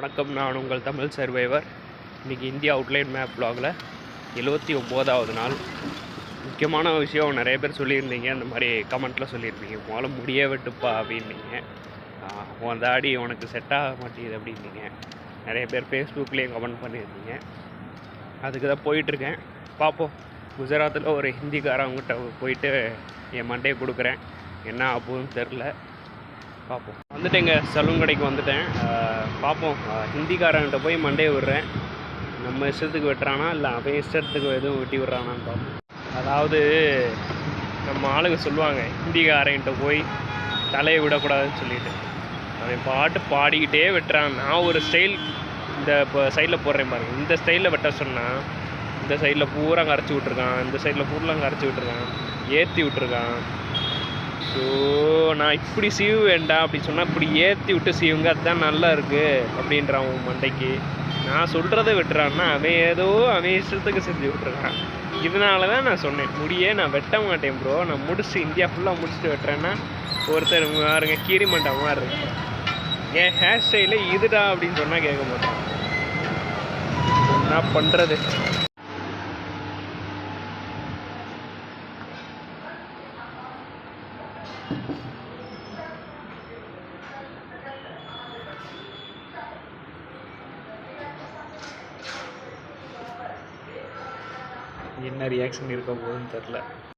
வணக்கம். நான் உங்கள் தமிழ் சர்வைவர். இன்றைக்கி இந்தியா அவுட்லைன் மேப் ப்ளாகில் எழுபத்தி ஒம்போதாவது நாள். முக்கியமான விஷயம் நிறைய பேர் சொல்லியிருந்தீங்க. அந்த மாதிரி கமெண்ட்டில் சொல்லியிருந்தீங்க முதல்ல முடிய வெட்டுப்பா அப்படின்னீங்க. உன் தாடி உனக்கு செட் ஆக மாட்டேங்குது அப்படின்னீங்க. நிறைய பேர் ஃபேஸ்புக்லேயும் கமெண்ட் பண்ணியிருந்தீங்க. அதுக்கு தான் போயிட்டுருக்கேன். பார்ப்போம். குஜராத்தில் ஒரு ஹிந்திக்காரவங்ககிட்ட போயிட்டு என் மண்டே கொடுக்குறேன். என்ன ஆகும்னு தெரில. பார்ப்போம். வந்துட்டேங்க சலூன் கடைக்கு வந்துட்டேன். பார்ப்போம். ஹிந்திக்காரன்கிட்ட போய் மண்டையை விடுறேன். நம்ம இஷ்டத்துக்கு வெட்டுறானா இல்லை அவன் இஷ்டத்துக்கு எதுவும் வெட்டி விட்றானான்னு பார்ப்போம். அதாவது நம்ம ஆளுங்க சொல்லுவாங்க ஹிந்திக்காரன்கிட்ட போய் தலையை விடக்கூடாதுன்னு சொல்லிட்டு. அவன் பாட்டு பாடிக்கிட்டே வெட்டுறான். நான் ஒரு ஸ்டைல் இந்த இப்போ சைடில் போடுறேன் பாருங்க. இந்த ஸ்டைலில் வெட்ட சொன்னால் இந்த சைடில் பூரா கரைச்சி விட்ருக்கான் இந்த சைடில் பூரா கரைச்சி விட்ருக்கான் ஏற்றி விட்ருக்கான் ஸோ நான் இப்படி சீவு வேண்டாம் அப்படி சொன்னால் இப்படி ஏற்றி விட்டு சீவுங்க அதுதான் நல்லா இருக்குது அப்படின்றான் உன் மண்டைக்கு. நான் சொல்கிறத விட்டுறான்னா அவன் ஏதோ அவன் இஷ்டத்துக்கு செஞ்சு விட்டுறான். இதனால தான் நான் சொன்னேன் முடியே நான் வெட்ட மாட்டேன் ப்ரோ நான் முடிச்சு இந்தியா ஃபுல்லாக முடிச்சுட்டு வெட்டுறேன்னா ஒருத்தர் பாருங்க கீரி மண்டா மாதிரி இருக்கு. என் ஹேர் ஸ்டைலு இதுடா அப்படின்னு சொன்னால் கேட்க மாட்டான். என்ன பண்ணுறது என்ன ரியாக்ஷன் இருக்க போகுதுன்னு தெரில